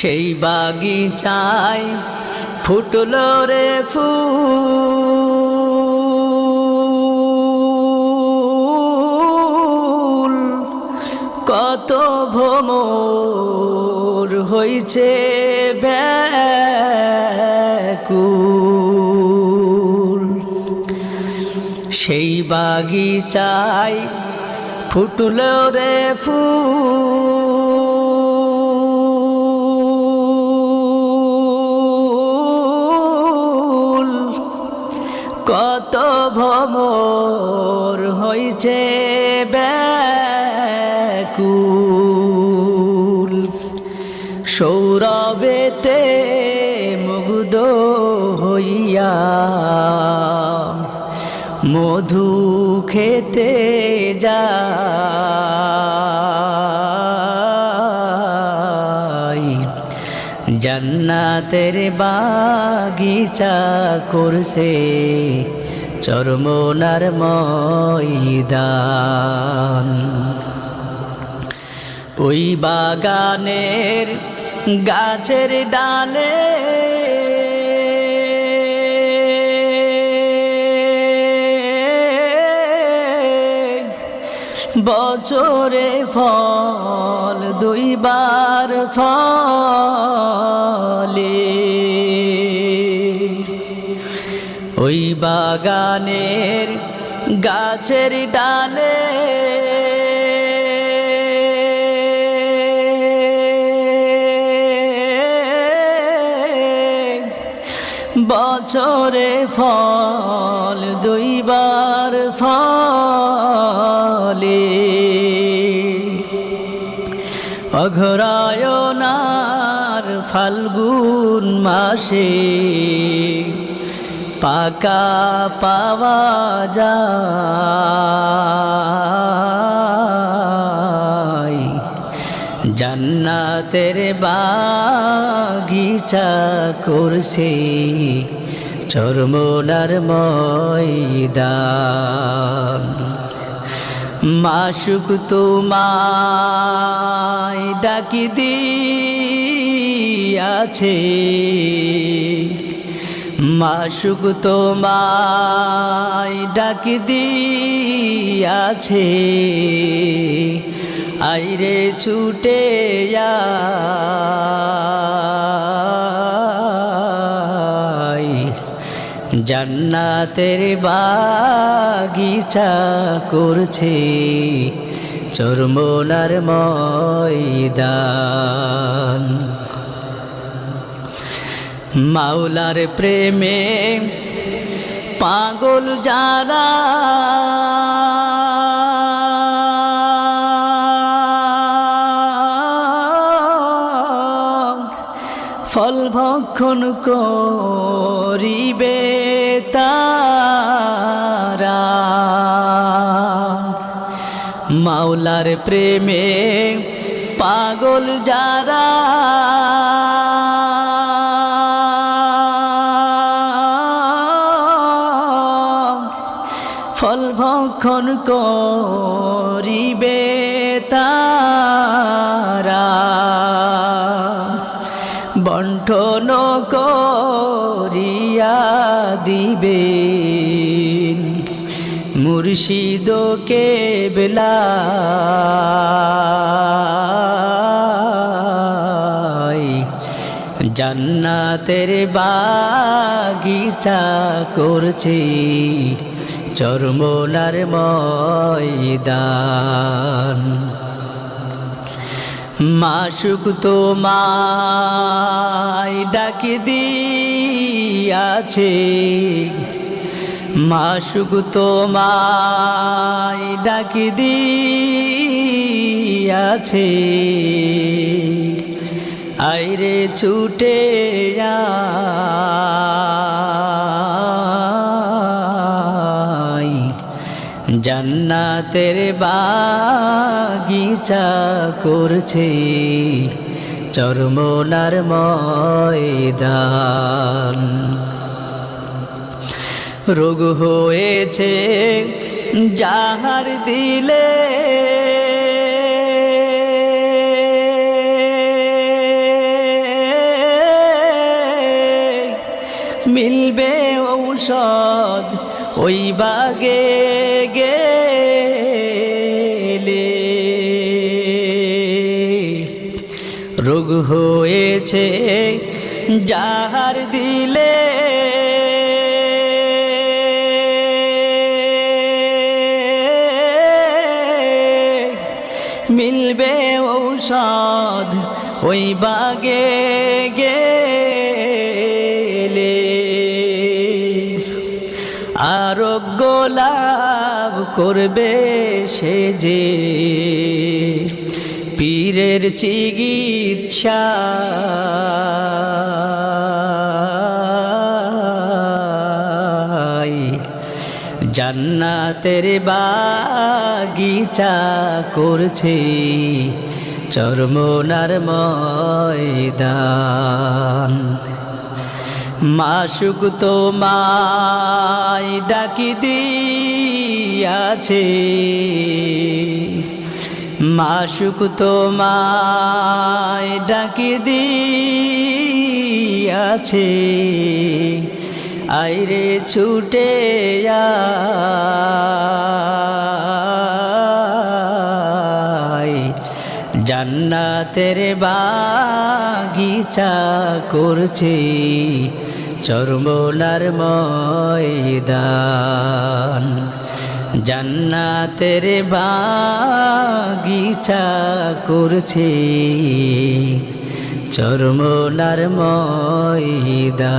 সেই বাগিচায় ফুটল রে ফুল। কত ভোমর হইছে ব্যাকুল। সেই বাগি বাগিচায় ফুটল রে ফুল। কত ভমর হইছে ব্যাকুল। সৌরবেতে মুগ্ধ হইয়া মধু খেতে যাই জান্নাতের বাগিচা করছে চরমনার ময়দান। ওই বাগানের গাছের ডালে বছরে ফল দুইবার ফলে ওই বাগানের গাছের ডালে। বছরে ফল দুইবার ফলে। অঘরায়নার ফাল্গুন মাসে পাকা পাওয়া যায়। জান্নাতের বাগিচা করছে চরমোনার ময়দান। মাসুক তোমায় ডাকি দিয়াছে। মাসুক তোমায় ডাকি দিয়াছে। আইরে ছুটে জান্নাতের বাগিচা করছে চরমনার ময়দান। মাওলার প্রেমে পাগল যারা ফল ভক্ষণ করিবে তারা। মাওলার প্রেমে পাগল যারা দিবে মুর্শিদকে বেলা জান্নাতের বাগিচা করছে চরমনার ময়দান। মাসুক তোমায় ডাকি দিয়াছে। মাসুক তোমায় ডাকি দিয়াছে। আইরে ছুটে আয় জান্নাতের বাগিচা করছি চরমনার ময়দান। রোগ হয়েছে যাহার দিলে মিলবে ঔষধ ওই বাগে গেলে রোগ হয়েছে যাহার দিলে মিলবে ঔষধ ওই বাগে গেলে আরোগ্য লাভ করবে সে যে। পীরের চিকিৎসা। জান্নাতের বাগিচা করছে চরমনার ময়দান। মাসুক তো মাই ডাকি দিয়াছে। মাসুক তো মাই ডাকি দিয়াছে। আইরে ছুটে জান্নাতের বাগিচা করছে। চরমলার ময়দান জান্নাতের বাগিচা করছি। চরমলার ময়দান।